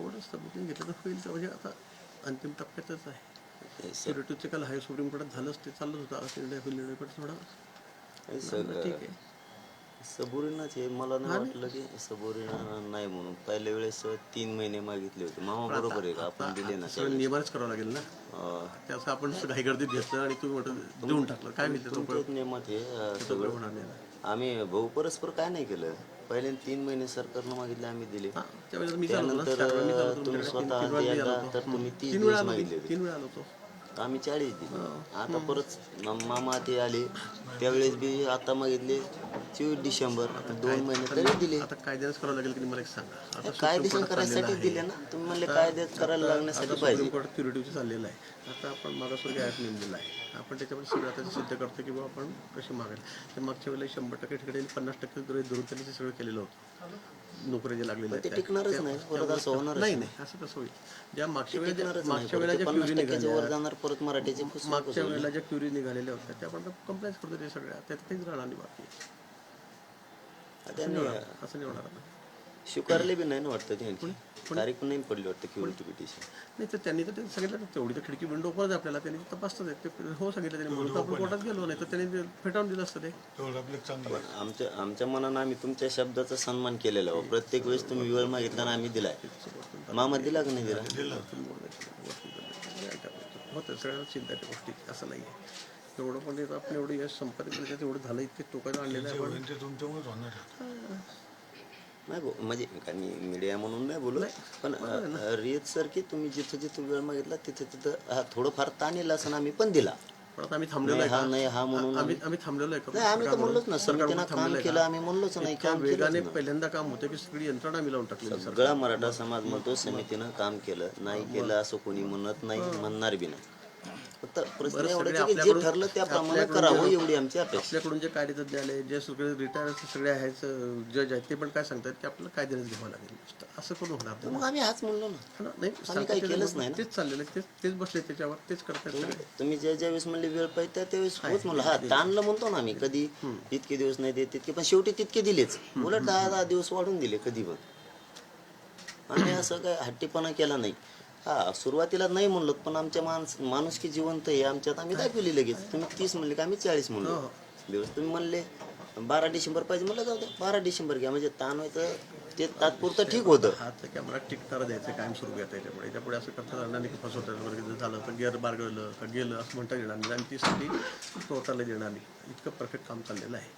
थोडं सबुरीने घेतलं तर होईल तर म्हणजे आता अंतिम टप्प्यातच आहे. सर. सिक्युरिटीचं काल हाय सुप्रीम कोर्टात झालंच ते चाललंच होतं. आता निर्णय होईल निर्णय पण थोडा ठीक आहे. सबुरीनाच हे मला नाही वाटलं की सबुरीना नाही म्हणून. पहिल्या वेळेस तीन महिने मागितले होते. मामा बरोबर आहे का? आपण दिले ना सगळं करावं लागेल ना? त्याचं आपण घाई गर्दीत घेतलं आणि तुम्ही म्हटलं देऊन टाकलं. काय माहिती तो तुमच्याच नियमात हे सगळं. आम्ही भाऊ परस्पर काय नाही केलं? पहिले तीन महिने सरकारनं मागितले आम्ही दिले. त्यावेळेस मी त्यानंतर तुम्ही स्वतः एकदा आलो होतो. तर तुम्ही तीन वेळा दिवस मागितले होते. तीन वेळा आलो होतो. आम्ही चाळीस दिले. आता परत म- मामा ते आले. त्यावेळेस बी आता मागितले चोवीस डिसेंबर दोन महिने तरी दिले. आता कायद्यानेच करावं लागेल की नाही मला एक सांगा. आता कायदेशीर करायसाठी दिले ना. तुम्ही म्हणले कायद्यात करायला लागण्यासाठी पाहिजे. सुप्रीम चाललेलं आहे. आता आपण मागासवर्गीय ॲप नेमलेला आहे. आपण त्याच्यावर सगळं आता सिद्ध करतो की बाबा आपण कसे मागायला. तर मागच्या वेळेला शंभर टक्के ठिकाणी पन्नास टक्के गृहित धरून त्यांनी ते सगळं केलेलं होतं. नोकऱ्या जे लागलेल्या ते आहेत टिकणारच नाही. परत असं होणार नाही नाही. असं कसं होईल? ज्या मागच्या वेळेला टिकणारच नाही. मागच्या परत वेळेला ते ज्या वर जाणार परत मराठीचे फुसफुस मागच्या वेळेला ज्या क्युरी निघालेल्या होत्या त्या आपण कंप्लायन्स करतो ते सगळ्या. त्यात काहीच राहणार नाही बाकी त्यांनी असं नाही होणार आता. स्वीकारले बी नाही ना वाटतं त्यांची तारीख पण नाही पडली वाटतं क्युरिटी पिटिशन नाही तर त्यांनी तर ते सांगितलं ना, तेवढी तर खिडकी विंडो ओपनच आपल्याला त्यांनी तपासतात. ते हो सांगितलं त्यांनी म्हणून तर आपण कोर्टात गेलो नाही तर त्यांनी ते फेटाळून दिलं असतं ते. तेवढं आपलं चांगलं आहे. आमच्या आमच्या मनानं आम्ही तुमच्या शब्दाचा सन्मान केलेला हो प्रत्येक वेळेस तुम्ही वेळ मागितला ना आम्ही दिलाय. मामा दिला का नाही दिला. होतं सगळ्यांना चिंताच्या गोष्टी असं नाही आहे एवढं पण ते आपण एवढं यश संपादित केलं त्यात एवढं झालं इतके टोकायला आणलेलं आहे पण होईल ते तुमच्यामुळेच होणार. नाही भाऊ, म्हणजे काय मी मीडिया म्हणून नाही बोलत पण रियत सर की तुम्ही जिथं जिथं वेळ मागितला तिथं तिथं हा थोडंफार ताण येईल असं आम्ही पण दिला. आम्ही थांबलेलो आहे हा नाही हा म्हणून आम्ही आम्ही थांबलेलो आहे नाही का आम्ही तर म्हणलोच ना काम केलं आम्ही म्हणलोच नाही इतक्या काम वेगाने पहिल्यांदा काम होतं की सगळी यंत्रणा आम्ही लावून टाकली सगळा मराठा समाज म्हणतो समितीनं काम केलं नाही केलं असं कोणी म्हणत नाही म्हणणार बी नाही. फक्त प्रश्न एवढाच आहे की जे ठरलं त्याप्रमाणे करावं एवढी आमची अपेक्षा आपल्याकडून जे कायदेतज्ञ आले जे सगळे रिटायर सगळे आहेत जज आहेत ते पण काय सांगतात की आपल्याला कायद्यानेच घ्यावं लागेल असं करून होणार नाही. मग आम्ही हाच म्हणलो ना हा ना? नाही सांगतात केलंच नाही ना. तेच चाललेलं आहे. तेच तेच बसले त्याच्यावर तेच करतात सगळे तुम्ही ज्या ज्या वेळेस म्हणले वेळ पाहिजे त्या त्यावेळेस होच म्हणलं हा ताणलं म्हणतो ना आम्ही कधी इतके दिवस नाही देत तितके पण शेवटी तितके दिलेच उलट दहा दहा दिवस वाढून दिले कधी पण आम्ही असं काय हट्टीपणा केला नाही हा सुरुवातीला नाही म्हणलो पण आमच्या माणस माणूस की जिवंत आहे आमच्यात आम्ही दाखवली लगेच. तुम्ही तीस म्हणले की आम्ही चाळीस म्हणलो. दिवस तुम्ही म्हणले बारा डिसेंबर पाहिजे म्हणलं जाऊ दे बारा डिसेंबर घ्या. म्हणजे ताण व्हायचं ते तात्पुरतं ठीक होतं. हात कॅमेरा टिकताना द्यायचं कायम सुरू घ्या त्याच्यापुढे. याच्यापुढे असं करता येणार नाही जर झालं तर गिअर बारगळलं का गेलं असं म्हणता येणार नाही. आणि ती साठी टोटाला देणार नाही इतकं परफेक्ट काम चाललेलं आहे.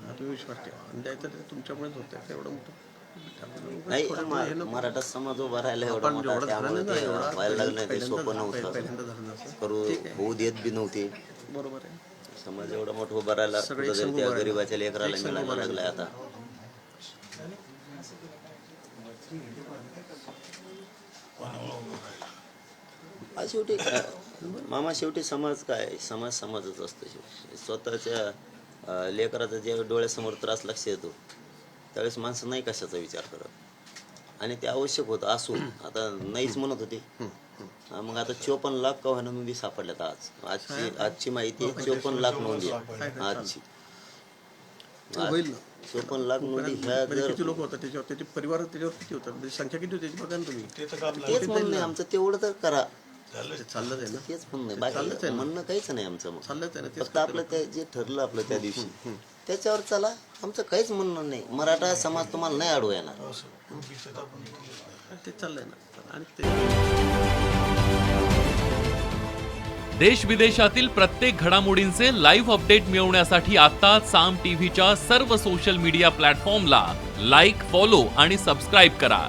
हा तुम्ही विश्वास ठेवा. आणि द्यायचं ते तुमच्यामुळेच होतं एवढं मोठं. नाही मा-. मराठा समाज उभा राहिला एवढा पण मोठा जेवढं झालं त्यामुळे ना ते एवढा व्हायला लागलं नाही ते पहिल्यांदा सोपं झालं- नव्हतं पहिल्यांदा झालं नसं करू होऊ देत बी नव्हते. बरोबर आहे. समाज एवढा मोठा उभा राहिला सगळे कुठं संघ त्या उभा गरीबाच्या लेकराला मिळायला लागलाय आता. हा शेवटी मामा शेवटी समाज काय? समाज समाजच असतो शेवटी. स्वतःच्या अं, लेकराचा ज्यावेळी डोळ्यासमोर त्रास लक्ष येतो. त्यावेळेस माणसं नाही कशाचा विचार करत. आणि ते आवश्यक होतं असून. आता नाहीच म्हणत होते. हा, मग आता चोपन्न लाख का व्हायना नोंदी सापडल्यात आज. आजची आजची माहिती आहे चोपन्न लाख नोंदी. आजची. ते होईल ना. चोपन्न लाख नोंदी ह्या जर किती लोक होतात? त्याच्यावर त्याचे परिवार त्याच्यावर किती होतात? म्हणजे संख्या किती होती त्याची बघा ना तुम्ही. तेच म्हणणं आमचं. तेवढं तर करा. चाललंच आहे ना? तेच म्हणणं बाकी म्हणणं काहीच नाही आमचं मग. चाललंच आहे ना? तेच फक्त आपलं ते जे ठरलं आपलं त्या दिवशी. त्याच्यावर चला. आमचं काहीच म्हणणं नाही. मराठा समाज तुम्हाला नाही अडवू येणार. आपण ते चाललंय ना. आणि देश विदेशातील प्रत्येक घडामोडींचे लाईव्ह अपडेट मिळवण्यासाठी आता साम टीव्हीच्या सर्व सोशल मीडिया प्लॅटफॉर्मला लाईक फॉलो आणि सबस्क्राईब करा.